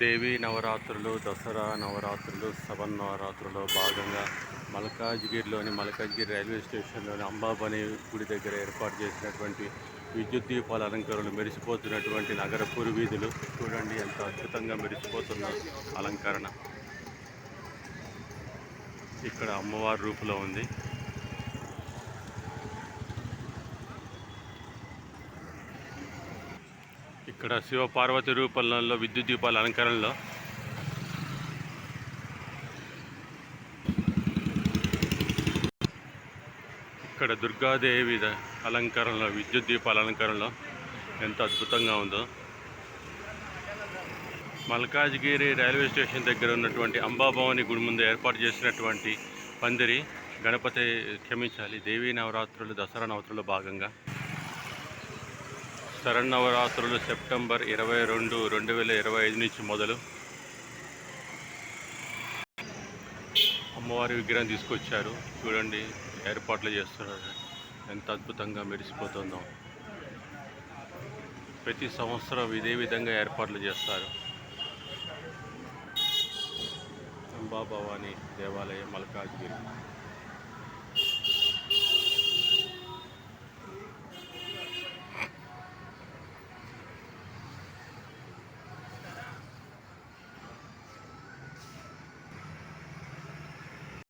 దేవి నవరాత్రులు దసరా నవరాత్రులు సవన్ నవరాత్రుల్లో భాగంగా మల్కాజ్గిరిలోని మల్కాజ్గిరి రైల్వే స్టేషన్లోని అంబాబని గుడి దగ్గర ఏర్పాటు చేసినటువంటి విద్యుత్ దీపాల అలంకరణలు మెరిసిపోతున్నటువంటి నగర పురువీధులు చూడండి ఎంత అద్భుతంగా మెరిసిపోతున్న అలంకరణ. ఇక్కడ అమ్మవారి రూపులో ఉంది. ఇక్కడ శివ పార్వతి రూపంలో విద్యుత్ దీపాల అలంకరణలో. ఇక్కడ దుర్గాదేవి అలంకరణలో విద్యుత్ దీపాల అలంకరణలో ఎంత అద్భుతంగా ఉందో. మల్కాజ్గిరి రైల్వే స్టేషన్ దగ్గర ఉన్నటువంటి అంబాభవాని గుడి ముందు ఏర్పాటు చేసినటువంటి పందిరి గణపతి క్షమించాలి దేవీ నవరాత్రులు దసరా నవరాత్రుల భాగంగా. శరన్నవరాత్రులు సెప్టెంబర్ ఇరవై రెండు రెండు వేల ఇరవై ఐదు నుంచి మొదలు అమ్మవారి విగ్రహం తీసుకొచ్చారు. చూడండి ఏర్పాట్లు చేస్తున్నారు. ఎంత అద్భుతంగా మెరిసిపోతుందో. ప్రతి సంవత్సరం ఇదే విధంగా ఏర్పాట్లు చేస్తారు. అంబా భవానీ దేవాలయం మల్కాజ్గిరి.